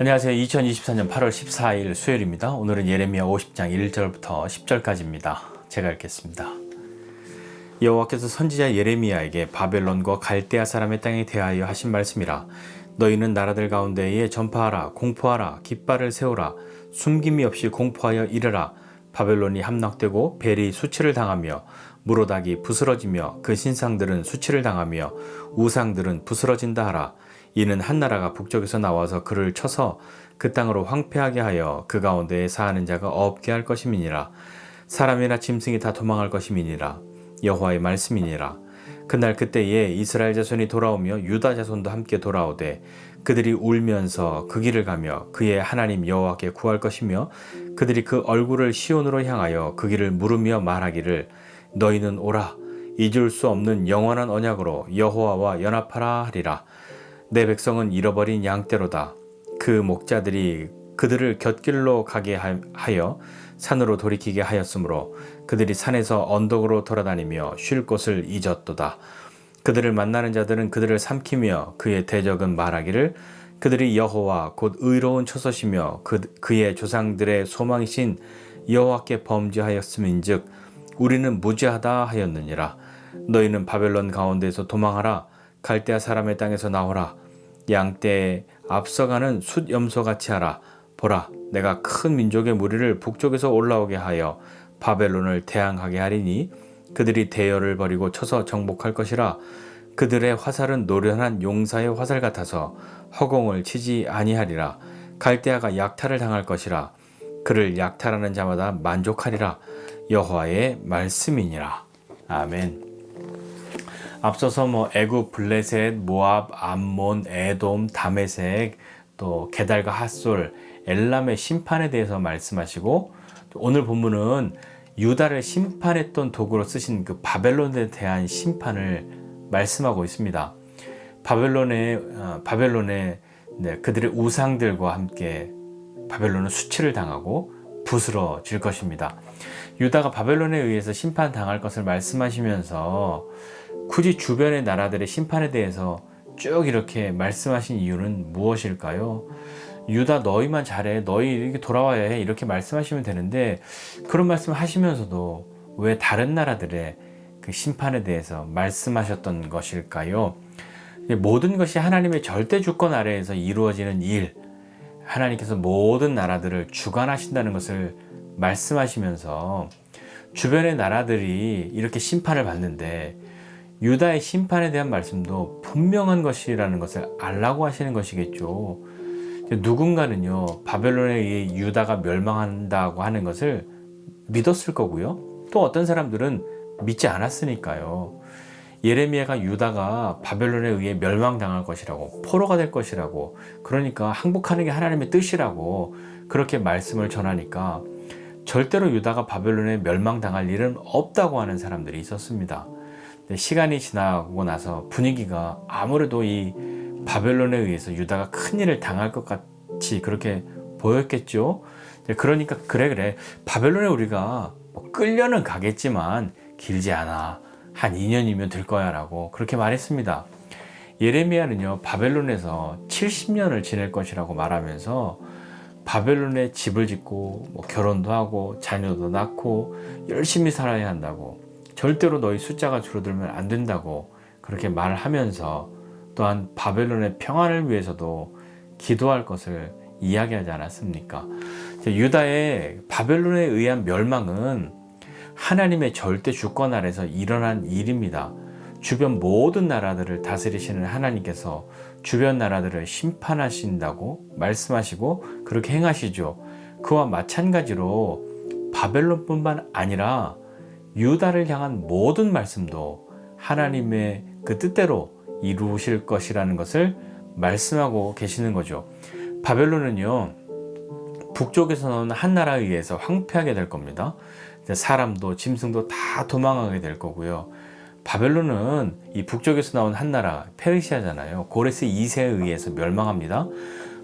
안녕하세요. 2024년 8월 14일 수요일입니다. 오늘은 예레미야 50장 1절부터 10절까지입니다. 제가 읽겠습니다. 여호와께서 선지자 예레미야에게 바벨론과 갈대아 사람의 땅에 대하여 하신 말씀이라 너희는 나라들 가운데에 전파하라 공포하라 깃발을 세우라 숨김이 없이 공포하여 이르라 바벨론이 함락되고 벨이 수치를 당하며 무로닥이 부스러지며 그 신상들은 수치를 당하며 우상들은 부스러진다 하라 이는 한 나라가 북쪽에서 나와서 그를 쳐서 그 땅으로 황폐하게 하여 그 가운데에 사는 자가 없게 할 것임이니라. 사람이나 짐승이 다 도망할 것임이니라. 여호와의 말씀이니라. 그날 그때에 이스라엘 자손이 돌아오며 유다 자손도 함께 돌아오되 그들이 울면서 그 길을 가며 그의 하나님 여호와께 구할 것이며 그들이 그 얼굴을 시온으로 향하여 그 길을 물으며 말하기를 너희는 오라. 잊을 수 없는 영원한 언약으로 여호와와 연합하라 하리라 내 백성은 잃어버린 양떼로다. 그 목자들이 그들을 곁길로 가게 하여 산으로 돌이키게 하였으므로 그들이 산에서 언덕으로 돌아다니며 쉴 곳을 잊었도다. 그들을 만나는 자들은 그들을 삼키며 그의 대적은 말하기를 그들이 여호와 곧 의로운 처소시며 그, 그의 조상들의 소망이신 여호와께 범죄하였음인즉 우리는 무죄하다 하였느니라. 너희는 바벨론 가운데서 도망하라 갈대아 사람의 땅에서 나오라. 양떼에 앞서가는 숫 염소 같이 하라. 보라 내가 큰 민족의 무리를 북쪽에서 올라오게 하여 바벨론을 대항하게 하리니 그들이 대열을 버리고 쳐서 정복할 것이라. 그들의 화살은 노련한 용사의 화살 같아서 허공을 치지 아니하리라. 갈대아가 약탈을 당할 것이라. 그를 약탈하는 자마다 만족하리라. 여호와의 말씀이니라. 아멘. 앞서서 뭐 애굽, 블레셋, 모압, 암몬, 에돔, 다메섹, 또 게달과 핫솔, 엘람의 심판에 대해서 말씀하시고 오늘 본문은 유다를 심판했던 도구로 쓰신 그 바벨론에 대한 심판을 말씀하고 있습니다. 바벨론의 어, 바벨론의 네, 그들의 우상들과 함께 바벨론은 수치를 당하고 부스러질 것입니다. 유다가 바벨론에 의해서 심판 당할 것을 말씀하시면서 굳이 주변의 나라들의 심판에 대해서 쭉 이렇게 말씀하신 이유는 무엇일까요? 유다 너희만 잘해 너희 이렇게 돌아와야 해 이렇게 말씀하시면 되는데 그런 말씀 하시면서도 왜 다른 나라들의 그 심판에 대해서 말씀하셨던 것일까요? 모든 것이 하나님의 절대 주권 아래에서 이루어지는 일, 하나님께서 모든 나라들을 주관하신다는 것을 말씀하시면서 주변의 나라들이 이렇게 심판을 받는데 유다의 심판에 대한 말씀도 분명한 것이라는 것을 알라고 하시는 것이겠죠. 누군가는요, 바벨론에 의해 유다가 멸망한다고 하는 것을 믿었을 거고요. 또 어떤 사람들은 믿지 않았으니까요. 예레미야가 유다가 바벨론에 의해 멸망당할 것이라고, 포로가 될 것이라고, 그러니까 항복하는 게 하나님의 뜻이라고 그렇게 말씀을 전하니까 절대로 유다가 바벨론에 멸망당할 일은 없다고 하는 사람들이 있었습니다. 시간이 지나고 나서 분위기가 아무래도 이 바벨론에 의해서 유다가 큰 일을 당할 것 같이 그렇게 보였겠죠. 그러니까 그래 그래 바벨론에 우리가 뭐 끌려는 가겠지만 길지 않아 한 2년이면 될 거야라고 그렇게 말했습니다. 예레미야는요 바벨론에서 70년을 지낼 것이라고 말하면서 바벨론에 집을 짓고 뭐 결혼도 하고 자녀도 낳고 열심히 살아야 한다고 절대로 너희 숫자가 줄어들면 안 된다고 그렇게 말을 하면서 또한 바벨론의 평안을 위해서도 기도할 것을 이야기하지 않았습니까? 유다의 바벨론에 의한 멸망은 하나님의 절대 주권 아래서 일어난 일입니다. 주변 모든 나라들을 다스리시는 하나님께서 주변 나라들을 심판하신다고 말씀하시고 그렇게 행하시죠. 그와 마찬가지로 바벨론뿐만 아니라 유다를 향한 모든 말씀도 하나님의 그 뜻대로 이루실 것이라는 것을 말씀하고 계시는 거죠. 바벨론은요, 북쪽에서 나온 한 나라에 의해서 황폐하게 될 겁니다. 사람도 짐승도 다 도망가게 될 거고요. 바벨론은 이 북쪽에서 나온 한 나라, 페르시아잖아요. 고레스 2세에 의해서 멸망합니다.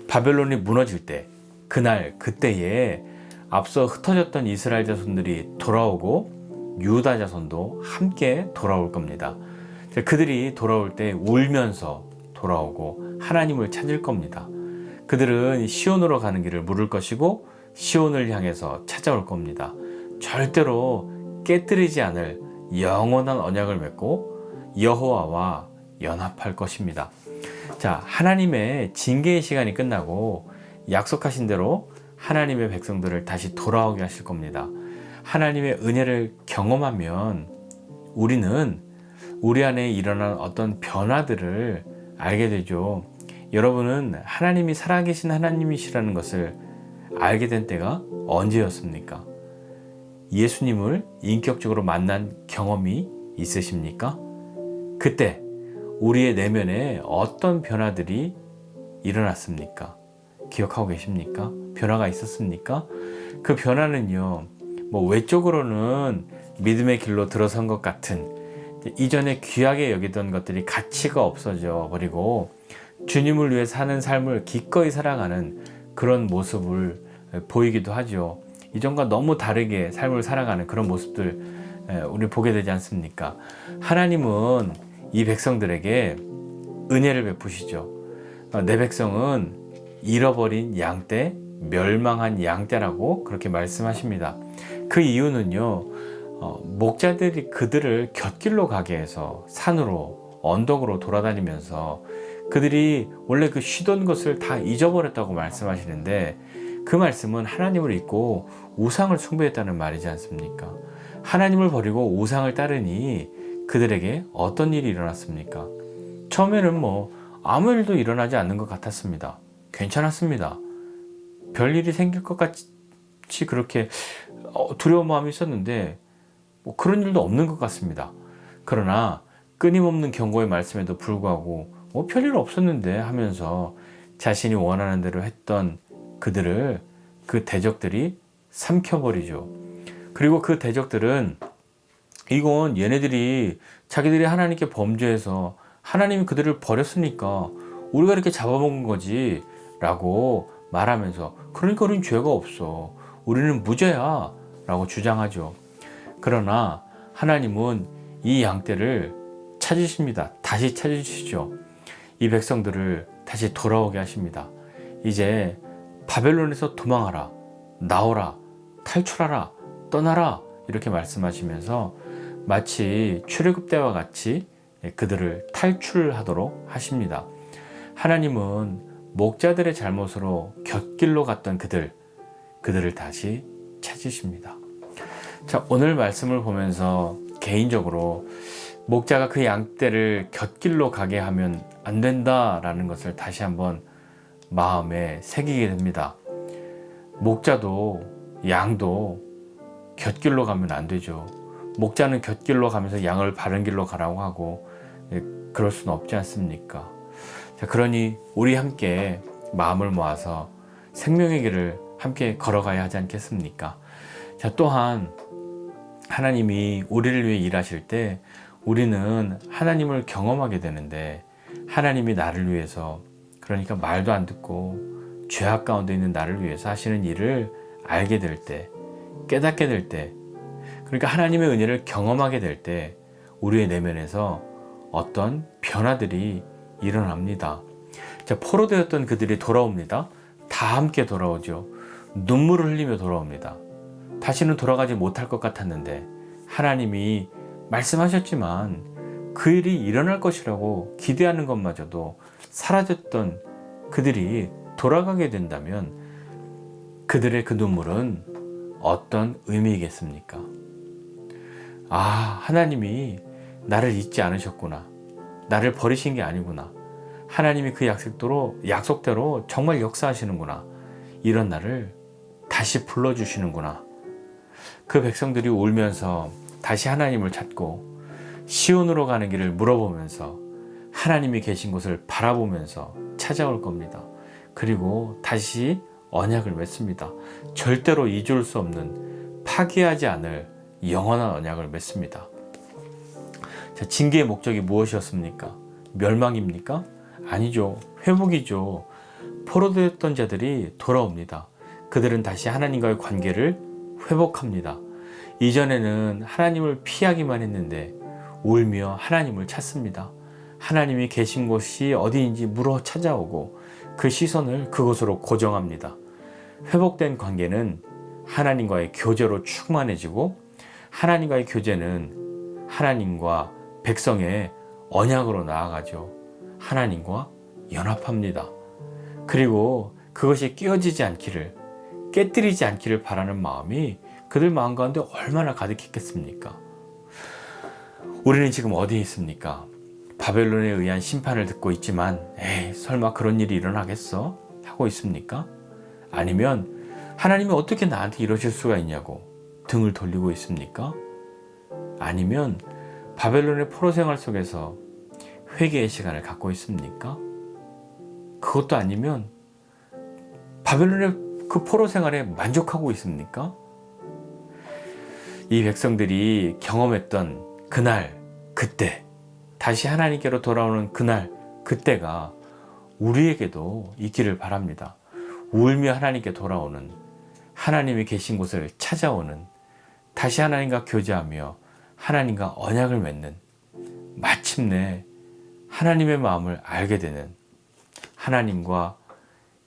바벨론이 무너질 때, 그날, 그때에 앞서 흩어졌던 이스라엘 자손들이 돌아오고 유다 자손도 함께 돌아올 겁니다. 그들이 돌아올 때 울면서 돌아오고 하나님을 찾을 겁니다. 그들은 시온으로 가는 길을 물을 것이고 시온을 향해서 찾아올 겁니다. 절대로 깨뜨리지 않을 영원한 언약을 맺고 여호와와 연합할 것입니다. 자, 하나님의 징계의 시간이 끝나고 약속하신 대로 하나님의 백성들을 다시 돌아오게 하실 겁니다. 하나님의 은혜를 경험하면 우리는 우리 안에 일어난 어떤 변화들을 알게 되죠. 여러분은 하나님이 살아계신 하나님이시라는 것을 알게 된 때가 언제였습니까? 예수님을 인격적으로 만난 경험이 있으십니까? 그때 우리의 내면에 어떤 변화들이 일어났습니까? 기억하고 계십니까? 변화가 있었습니까? 그 변화는요, 뭐 외적으로는 믿음의 길로 들어선 것 같은 이전에 귀하게 여기던 것들이 가치가 없어져 버리고 주님을 위해 사는 삶을 기꺼이 살아가는 그런 모습을 보이기도 하죠. 이전과 너무 다르게 삶을 살아가는 그런 모습들 우리 보게 되지 않습니까? 하나님은 이 백성들에게 은혜를 베푸시죠. 어, 내 백성은 잃어버린 양떼, 멸망한 양떼라고 그렇게 말씀하십니다. 그 이유는요, 어, 목자들이 그들을 곁길로 가게 해서 산으로, 언덕으로 돌아다니면서 그들이 원래 그 쉬던 것을 다 잊어버렸다고 말씀하시는데 그 말씀은 하나님을 잊고 우상을 숭배했다는 말이지 않습니까? 하나님을 버리고 우상을 따르니 그들에게 어떤 일이 일어났습니까? 처음에는 뭐 아무 일도 일어나지 않는 것 같았습니다. 괜찮았습니다. 별일이 생길 것 같이 그렇게 어, 두려운 마음이 있었는데 뭐 그런 일도 없는 것 같습니다. 그러나 끊임없는 경고의 말씀에도 불구하고 뭐 별일 없었는데 하면서 자신이 원하는 대로 했던 그들을 그 대적들이 삼켜버리죠. 그리고 그 대적들은 이건 얘네들이 자기들이 하나님께 범죄해서 하나님이 그들을 버렸으니까 우리가 이렇게 잡아먹은 거지 라고 말하면서 그러니까 우리는 죄가 없어. 우리는 무죄야 라고 주장하죠. 그러나 하나님은 이 양떼를 찾으십니다. 다시 찾으시죠. 이 백성들을 다시 돌아오게 하십니다. 이제 바벨론에서 도망하라, 나오라, 탈출하라, 떠나라 이렇게 말씀하시면서 마치 출애굽 때와 같이 그들을 탈출하도록 하십니다. 하나님은 목자들의 잘못으로 곁길로 갔던 그들, 그들을 다시 찾으십니다. 자, 오늘 말씀을 보면서 개인적으로 목자가 그 양떼를 곁길로 가게 하면 안 된다라는 것을 다시 한번 마음에 새기게 됩니다. 목자도 양도 곁길로 가면 안 되죠. 목자는 곁길로 가면서 양을 바른 길로 가라고 하고 예, 그럴 수는 없지 않습니까? 자, 그러니 우리 함께 마음을 모아서 생명의 길을 함께 걸어가야 하지 않겠습니까? 자, 또한 하나님이 우리를 위해 일하실 때 우리는 하나님을 경험하게 되는데 하나님이 나를 위해서 그러니까 말도 안 듣고 죄악 가운데 있는 나를 위해서 하시는 일을 알게 될 때, 깨닫게 될 때, 그러니까 하나님의 은혜를 경험하게 될 때 우리의 내면에서 어떤 변화들이 일어납니다. 자, 포로되었던 그들이 돌아옵니다. 다 함께 돌아오죠. 눈물을 흘리며 돌아옵니다. 다시는 돌아가지 못할 것 같았는데 하나님이 말씀하셨지만 그 일이 일어날 것이라고 기대하는 것마저도 사라졌던 그들이 돌아가게 된다면 그들의 그 눈물은 어떤 의미이겠습니까? 아, 하나님이 나를 잊지 않으셨구나. 나를 버리신 게 아니구나. 하나님이 그 약속대로, 약속대로 정말 역사하시는구나. 이런 나를 다시 불러주시는구나. 그 백성들이 울면서 다시 하나님을 찾고 시온으로 가는 길을 물어보면서 하나님이 계신 곳을 바라보면서 찾아올 겁니다. 그리고 다시 언약을 맺습니다. 절대로 잊을 수 없는 파기하지 않을 영원한 언약을 맺습니다. 자, 징계의 목적이 무엇이었습니까? 멸망입니까? 아니죠. 회복이죠. 포로되었던 자들이 돌아옵니다. 그들은 다시 하나님과의 관계를 회복합니다. 이전에는 하나님을 피하기만 했는데 울며 하나님을 찾습니다. 하나님이 계신 곳이 어디인지 물어 찾아오고 그 시선을 그곳으로 고정합니다. 회복된 관계는 하나님과의 교제로 충만해지고 하나님과의 교제는 하나님과 백성의 언약으로 나아가죠. 하나님과 연합합니다. 그리고 그것이 끼어지지 않기를 깨뜨리지 않기를 바라는 마음이 그들 마음 가운데 얼마나 가득했겠습니까? 우리는 지금 어디에 있습니까? 바벨론에 의한 심판을 듣고 있지만 에이 설마 그런 일이 일어나겠어? 하고 있습니까? 아니면 하나님이 어떻게 나한테 이러실 수가 있냐고 등을 돌리고 있습니까? 아니면 바벨론의 포로 생활 속에서 회개의 시간을 갖고 있습니까? 그것도 아니면 바벨론의 그 포로 생활에 만족하고 있습니까? 이 백성들이 경험했던 그날, 그때, 다시 하나님께로 돌아오는 그날, 그때가 우리에게도 있기를 바랍니다. 울며 하나님께 돌아오는 하나님이 계신 곳을 찾아오는 다시 하나님과 교제하며 하나님과 언약을 맺는 마침내 하나님의 마음을 알게 되는 하나님과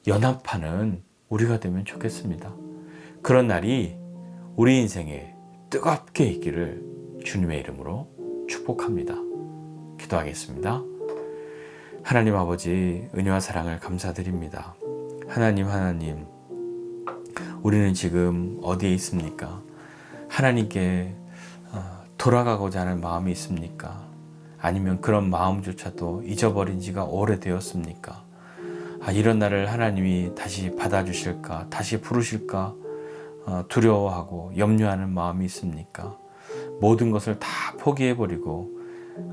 연합하는 우리가 되면 좋겠습니다. 그런 날이 우리 인생에 뜨겁게 있기를 주님의 이름으로 축복합니다. 기도하겠습니다. 하나님 아버지 은혜와 사랑을 감사드립니다. 하나님 하나님 우리는 지금 어디에 있습니까? 하나님께 어, 돌아가고자 하는 마음이 있습니까? 아니면 그런 마음조차도 잊어버린 지가 오래되었습니까? 아, 이런 날을 하나님이 다시 받아주실까, 다시 부르실까 어, 두려워하고 염려하는 마음이 있습니까? 모든 것을 다 포기해버리고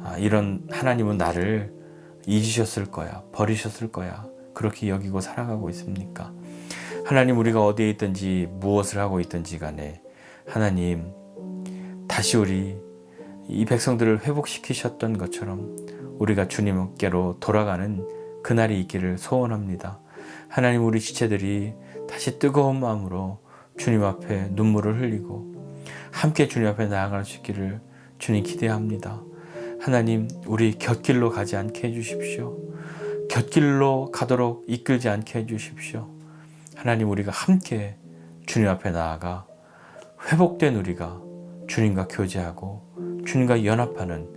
아, 이런 하나님은 나를 잊으셨을 거야, 버리셨을 거야. 그렇게 여기고 살아가고 있습니까? 하나님 우리가 어디에 있든지 무엇을 하고 있든지 간에 하나님 다시 우리 이 백성들을 회복시키셨던 것처럼 우리가 주님께로 돌아가는 그날이 있기를 소원합니다. 하나님 우리 지체들이 다시 뜨거운 마음으로 주님 앞에 눈물을 흘리고 함께 주님 앞에 나아갈 수 있기를 주님 기대합니다. 하나님 우리 곁길로 가지 않게 해주십시오. 곁길로 가도록 이끌지 않게 해주십시오. 하나님 우리가 함께 주님 앞에 나아가 회복된 우리가 주님과 교제하고 주님과 연합하는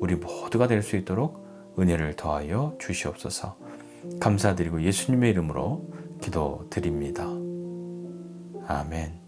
우리 모두가 될 수 있도록 은혜를 더하여 주시옵소서. 감사드리고 예수님의 이름으로 기도드립니다. 아멘.